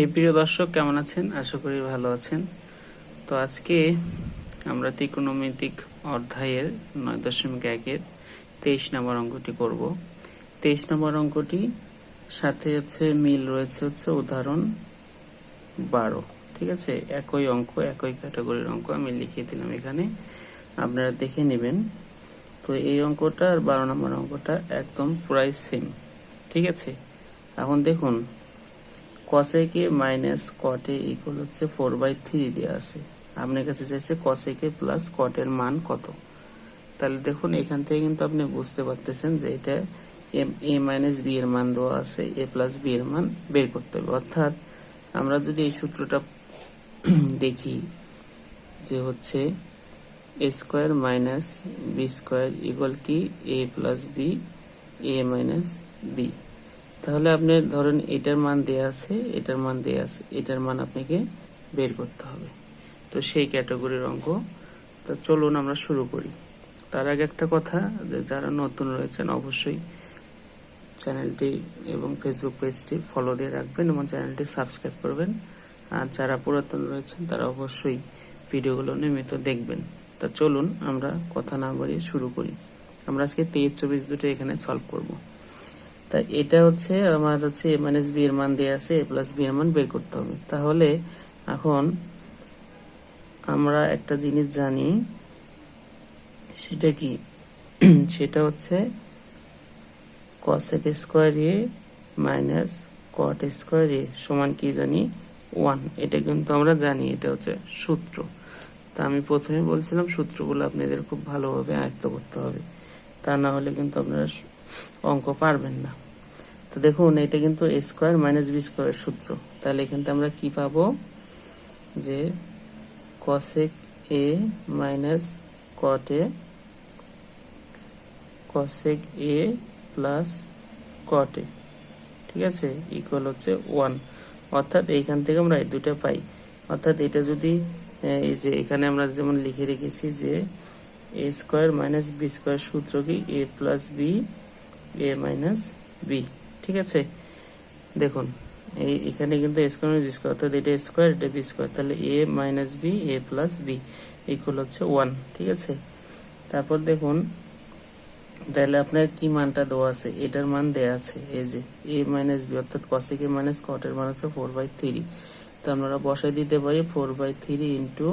এই প্রিয় দর্শক, কেমন আছেন? আশা করি ভালো আছেন। তো আজকে আমরা ত্রিকোণমিতিক অধ্যায়ের নয় দশমিক একের তেইশ নম্বর অঙ্কটি করব। তেইশ নম্বর অঙ্কটি সাথে হচ্ছে মিল রয়েছে হচ্ছে উদাহরণ বারো, ঠিক আছে? একই অঙ্ক, একই ক্যাটাগরির অঙ্ক আমি লিখিয়ে দিলাম এখানে। আপনারা দেখে নেবেন। তো এই অঙ্কটা আর বারো নম্বর অঙ্কটা একদম প্রায় সেম ঠিক আছে? এখন দেখুন cosec A minus cot A equal হচ্ছে ফোর বাই থ্রি দেওয়া আছে। আপনার কাছে চাইছে কসেকে প্লাস কটের মান কত? তাহলে দেখুন, এখান থেকে কিন্তু আপনি বুঝতে পারতেছেন যে এটা এ মাইনাস বি এর মান দেওয়া আছে এ প্লাস বি এর মান বের করতে হবে। অর্থাৎ আমরা যদি এই সূত্রটা দেখি যে হচ্ছে A square minus B square equal কি? A plus B A minus B তাহলে আপনি ধরেন এটার মান দেয়া আছে, এটার মান দেয়া আছে, এটার মান আপনাকে বের করতে হবে। তো সেই ক্যাটাগরির অঙ্ক। তো চলুন আমরা শুরু করি। তার আগে একটা কথা, যে যারা নতুন রয়েছেন অবশ্যই চ্যানেলটি এবং ফেসবুক পেজটি ফলো দিয়ে রাখবেন এবং চ্যানেলটি সাবস্ক্রাইব করবেন। আর যারা পুরাতন রয়েছেন, তারা অবশ্যই ভিডিওগুলো নিয়মিত দেখবেন। তা চলুন আমরা কথা না বাড়িয়ে শুরু করি। আমরা আজকে তেইশ, চব্বিশ দুটো এখানে সলভ করব। তা এটা হচ্ছে আমার হচ্ছে এ মাইনাস বি এর মান দেওয়া আছে এ প্লাস বি এর মান বের করতে হবে। তাহলে এখন আমরা একটা জিনিস জানি, সেটা কি? সেটা হচ্ছে cosec square A minus cot square A সমান কি জানি? ওয়ান এটা কিন্তু আমরা জানি, এটা হচ্ছে সূত্র। তা আমি প্রথমে বলছিলাম, সূত্রগুলো আপনাদের খুব ভালোভাবে আয়ত্ত করতে হবে। তা না হলে কিন্তু আপনারা অঙ্ক পারবেন না। তো দেখুন, এটা কিন্তু এ স্কোয়ার মাইনাস বি স্কোয়ারের সূত্র। তাহলে এখান থেকে আমরা কি পাবো? যে cosec A minus cot A cosec A plus cot A ঠিক আছে? ইকুয়াল হচ্ছে ওয়ান অর্থাৎ এইখান থেকে আমরা এই দুটো পাই। অর্থাৎ এটা যদি এই যে এখানে আমরা যেমন লিখে রেখেছি যে A square minus B square সূত্র কি? A plus B A minus B ঠিক আছে? দেখুন, এই এখানে কিন্তু স্কোয়ার মাইনাস স্কোয়ার অর্থাৎ এটা স্কোয়ার এটা বি স্কোয়ার তাহলে A minus B A plus B equal হচ্ছে ওয়ান ঠিক আছে? তারপর দেখুন, তাহলে আপনার কি মানটা দেওয়া আছে? এটার মান দেওয়া আছে, এই যে এ মাইনাস বি অর্থাৎ কসেক এ মাইনাস কটের মান হচ্ছে ফোর বাই থ্রি তো আমরা বসাই দিতে পারি four by three into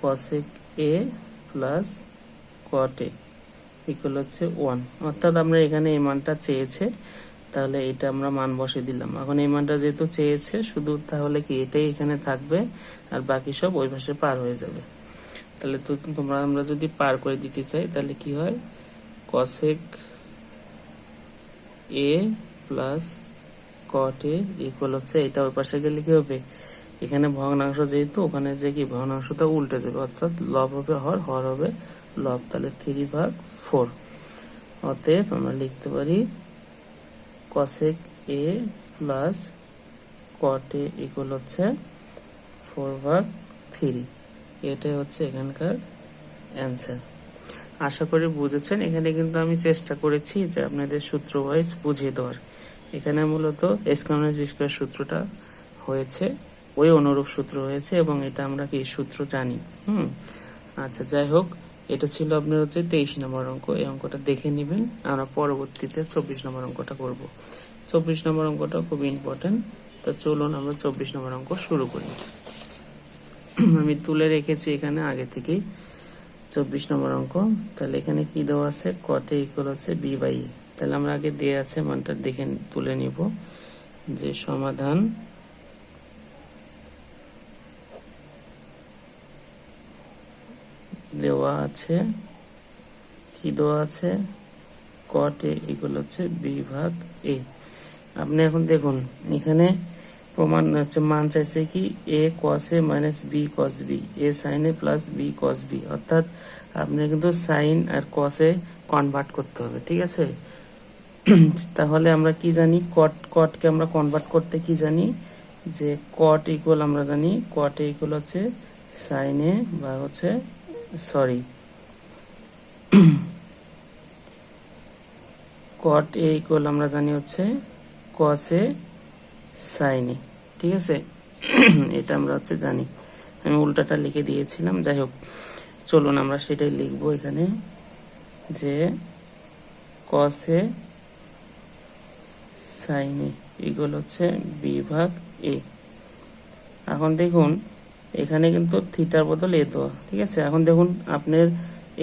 cosec A plus cot A equal হচ্ছে ওয়ান অর্থাৎ আমরা এখানে এই মানটা চেয়েছে, তাহলে এটা আমরা মান বসে দিলাম। এখন এই মানটা যেহেতু চেয়েছে, শুধু তাহলে কি এটাই এখানে থাকবে, আর বাকি সব ওই পাশে পার হয়ে যাবে। তাহলে তো তোমরা, আমরা যদি পার করে দিতে চাই, তাহলে কি হয়? Cosec A plus cot A equal হচ্ছে এটা ওই পাশে গেলে কি হবে? এখানে ভগ্নাংশ যেহেতু, ওখানে যে কি ভগ্নাংশটা উল্টে যাবে, অর্থাৎ লব হবে, হর হর হবে লব তাহলে থ্রি ভাগ ফোর অতএব আমরা লিখতে পারি cosec A plus cot A equal হচ্ছে ফোর ভাগ থ্রি এটাই হচ্ছে এখানকার অ্যান্সার আশা করি বুঝেছেন। এখানে কিন্তু আমি চেষ্টা করেছি যে আপনাদের সূত্র ওয়াইজ বুঝিয়ে দেওয়ার। এখানে মূলত এসকাউনাস বিস্কার সূত্রটা হয়েছে। ওই অনুরূপ সূত্র হয়েছে এবং এটা আমরা কি সূত্র জানি। হুম। আচ্ছা যাই হোক। এটা ছিল আপনার হচ্ছে তেইশ নম্বর অঙ্ক। এই অঙ্কটা দেখে নেবেন। আমরা পরবর্তীতে চব্বিশ নম্বর অঙ্কটা করব। চব্বিশ নম্বর অঙ্কটা খুব ইম্পর্টেন্ট তো চলুন আমরা চব্বিশ নম্বর অঙ্ক শুরু করি। আমি তুলে রেখেছি এখানে আগে থেকেই চব্বিশ নম্বর অঙ্ক। তাহলে এখানে কি দেওয়া আছে? কটে ইকুয়াল হচ্ছে বি বাই তাহলে আমরা আগে দিয়ে আছে মানটা দেখে তুলে নিব যে সমাধান দেওয়া আছে। কি দেওয়া আছে? কট এ ইকুয়াল হচ্ছে বি ভাগ এ আপনি এখন দেখুন, এখানে প্রমাণ হচ্ছে, মান চাইছে কি? A cos A minus B cos B A sine A plus B cos B অর্থাৎ আপনি কিন্তু সাইন আর কসে কনভার্ট করতে হবে, ঠিক আছে? তাহলে আমরা কি জানি? কট কটকে আমরা কনভার্ট করতে কি জানি? যে কট ইকুয়াল আমরা জানি কট ইকুয়াল হচ্ছে সাইন এ বা হচ্ছে সরি কট এ ইকুয়াল আমরা জানি হচ্ছে কস এ ঠিক আছে? এটা আমরা হচ্ছে জানি। আমি উল্টাটা লিখে দিয়েছিলাম, যাই হোক। চলুন, আমরা সেটাই লিখব এখানে যে কসে সাইনে এগুলো হচ্ছে বিভাগ এ এখন দেখুন এখানে কিন্তু থিটার বদল এ দেওয়া ঠিক আছে? এখন দেখুন, আপনার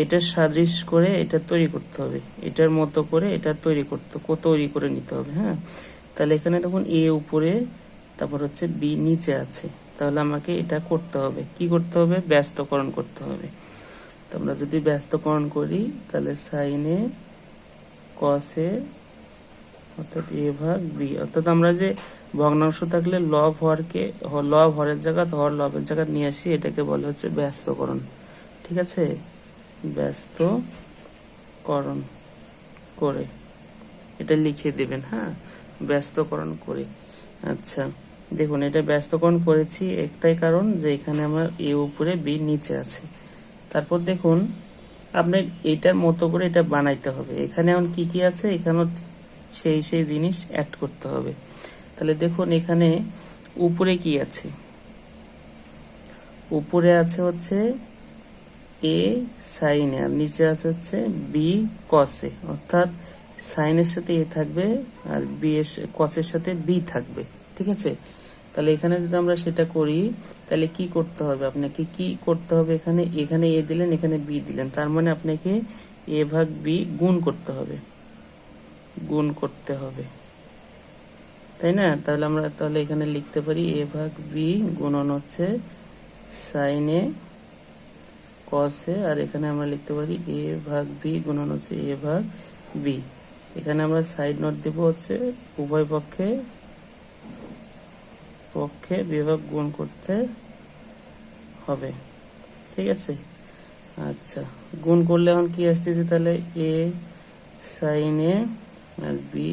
এটা সাদৃশ করে এটা তৈরি করতে হবে। এটার মতো করে এটা তৈরি করতে তৈরি করে নিতে হবে হ্যাঁ? তাহলে এখানে দেখুন, এ উপরে, তারপর হচ্ছে বি নিচে আছে। তাহলে আমাকে এটা করতে হবে। কি করতে হবে? ব্যস্তকরণ করতে হবে। তো আমরা যদি ব্যস্তকরণ করি, তাহলে সাইনে কসে অর্থাৎ এ ভাগ বি। অর্থাৎ আমরা যে ভগ্নাংশ থাকলে লব হরকে লব হরের জায়গা হর লবের জায়গা নিয়ে আসি, এটাকে বলে হচ্ছে ব্যস্তকরণ। ঠিক আছে? ব্যস্তকরণ করে। এটা লিখে দেবেন হ্যাঁ? ব্যস্তকরণ করে। আচ্ছা দেখুন, এটা ব্যস্তকরণ করেছি একটাই কারণ যে এখানে আমার এ উপরে বি নিচে আছে। তারপর দেখুন, আপনার এটার মতো করে এটা বানাইতে হবে। এখানে এখন কি কি আছে? এখানে সেই সেই জিনিস অ্যাড করতে হবে। তাহলে দেখুন এখানে উপরে কি আছে? উপরে আছে হচ্ছে এ সাইনে আর নিচে আছে হচ্ছে বি কসে অর্থাৎ সাইনের সাথে এ থাকবে আর বি এর কসের সাথে বি থাকবে, ঠিক আছে? তাহলে এখানে যদি আমরা সেটা করি, তাহলে কি করতে হবে আপনাকে? কি করতে হবে এখানে? এখানে এ দিলেন, এখানে বি দিলেন। তার মানে আপনাকে এ ভাগ বি গুণ করতে হবে। গুণ করতে হবে। তাই না? তাহলে আমরা তাহলে এখানে লিখতে পারি এ ভাগ বি গুণন হচ্ছে সাইনে কসে আর এখানে আমরা লিখতে পারি এ ভাগ বি গুণন হচ্ছে এ ভাগ বি। এখানে আমরা সাইড নোট দেব হচ্ছে উভয় পক্ষে পক্ষে বিভাগ গুণ করতে হবে। ঠিক আছে? আচ্ছা গুণ করলে এখন কি আসতেছে তাহলে? এ সাইনে আর বি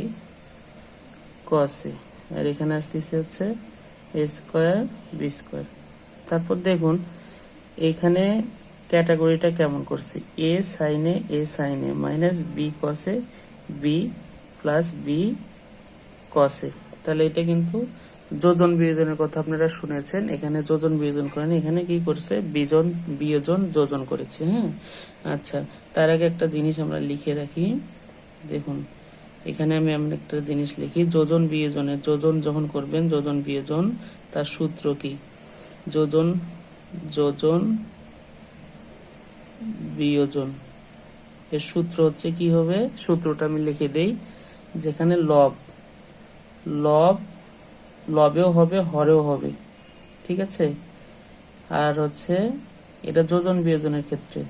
কসে আর এখানে আসতেছে হচ্ছে এ স্কোয়ার বি স্কোয়ার তারপর দেখুন, এখানে ক্যাটাগরিটা কেমন করছে? এ সাইনে এ সাইনে মাইনাস বি কসে বি প্লাস বি কসে তাহলে এটা কিন্তু যোজন বিয়োজনের কথা আপনারা শুনেছেন। এখানে যোজন বিয়োজন করেন। এখানে কি করছে? বিজন, বিয়োজন, যোজন করেছে হ্যাঁ? আচ্ছা তার আগে একটা জিনিস আমরা লিখে রাখি। দেখুন। এখানে আমি এমন একটা জিনিস লিখি, যোজন বিয়োজনে যোজন যখন করবেন, যোজন বিয়োজন, তার সূত্র কি? যোজন যোজন বিয়োজন। এর সূত্র হচ্ছে কি হবে? সূত্রটা আমি লিখে দেই, যেখানে লব লব, লবেও হবে, হরেও হবে, ঠিক আছে? আর হচ্ছে, এটা যোজন বিয়োজনের ক্ষেত্রে।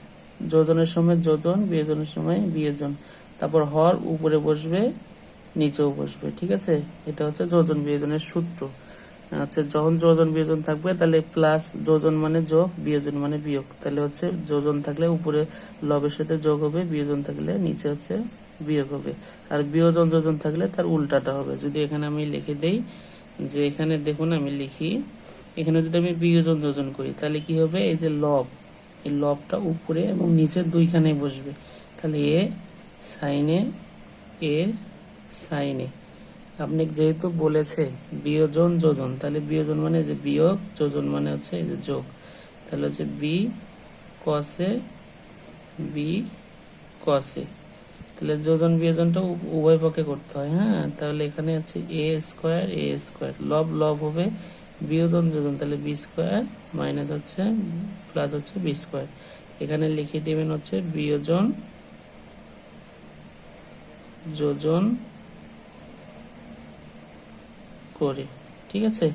যোজনের সময় যোজন, বিয়োজনের সময় বিয়োজন। তারপর হর উপরে বসবে, নিচেও বসবে, ঠিক আছে? এটা হচ্ছে যোজন বিয়োজনের সূত্র। আচ্ছা যখন যোজন বিয়োজন থাকবে, তাহলে প্লাস যোজন মানে যোগ, বিয়োজন মানে বিয়োগ। তাহলে হচ্ছে যোজন থাকলে উপরে লবের সাথে যোগ হবে, বিয়োজন থাকলে নিচে হচ্ছে বিয়োগ হবে। আর বিয়োজন যোজন থাকলে তার উল্টাটা হবে। যদি এখানে আমি লিখে দেই, যে এখানে দেখুন আমি লিখি, এখানে যদি আমি বিয়োজন যোজন করি, তাহলে কি হবে? এই যে লব, এই লবটা উপরে এবং নিচে দুইখানে বসবে। তাহলে এ সাইনে এ সাইনে আপনি যেহেতু বলেছে বিয়োজন যোজন, তাহলে বিয়োজন মানে যে বিয়োগ, যোজন মানে হচ্ছে এই যে যোগ। তাহলে হচ্ছে বি কসে বি কসে। তাহলে যোজন বিয়োজনটা উভয় পক্ষে করতে হয় হ্যাঁ? তাহলে এখানে হচ্ছে এ স্কোয়ার এ স্কোয়ার। লব লব হবে বিয়োজন যোজন, তাহলে বি স্কোয়ার মাইনাস হচ্ছে, প্লাস হচ্ছে বি স্কোয়ার। এখানে লিখে দেবেন হচ্ছে বিয়োজন যোজন করে, ঠিক আছে?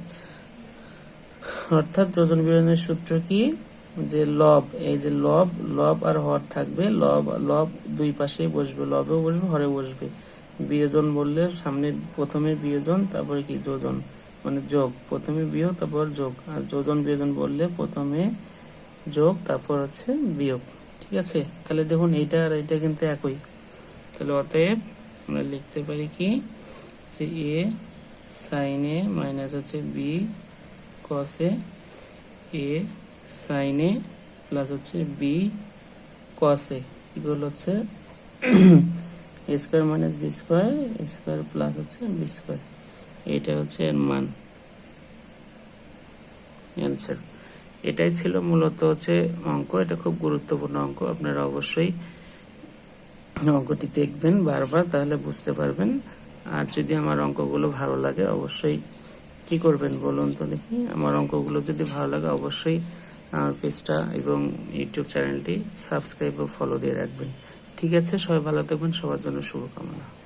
অর্থাৎ যোজন বিয়োজনের সূত্র কি? যে লব, এই যে লব লব আর হর থাকবে, লব লব দুই পাশেই বসবে, লবেও বসবে হরে বসবে। বিয়োজন বললে সামনে প্রথমে বিয়োজন, তারপরে কি? যোজন মানে যোগ। প্রথমে বিয়োগ, তারপর যোগ। আর যোজন বিয়োজন বললে প্রথমে যোগ, তারপর হচ্ছে বিয়োগ, ঠিক আছে? তাহলে দেখুন, এইটা আর এটা কিন্তু একই। তাহলে অতএব আমরা লিখতে পারি কি? যে এ সাইনে মাইনাস হচ্ছে বি কসে এ সাইনে প্লাস হচ্ছে বি কসে এগুলো হচ্ছে A square minus B square square plus হচ্ছে বি স্কোয়ার এটা হচ্ছে এর মান। অ্যান্সার এটাই ছিল মূলত হচ্ছে অঙ্ক। এটা খুব গুরুত্বপূর্ণ অঙ্ক। আপনারা অবশ্যই অঙ্কটি দেখবেন বারবার, তাহলে বুঝতে পারবেন। আর যদি আমার অঙ্কগুলো ভালো লাগে, অবশ্যই কি করবেন বলুন তো দেখি। আমার অঙ্কগুলো যদি ভালো লাগে, অবশ্যই আমার পেজটা এবং ইউটিউব চ্যানেলটি সাবস্ক্রাইব ও ফলো দিয়ে রাখবেন। ঠিক আছে, সবাই ভালো থাকবেন, সবার জন্য শুভকামনা।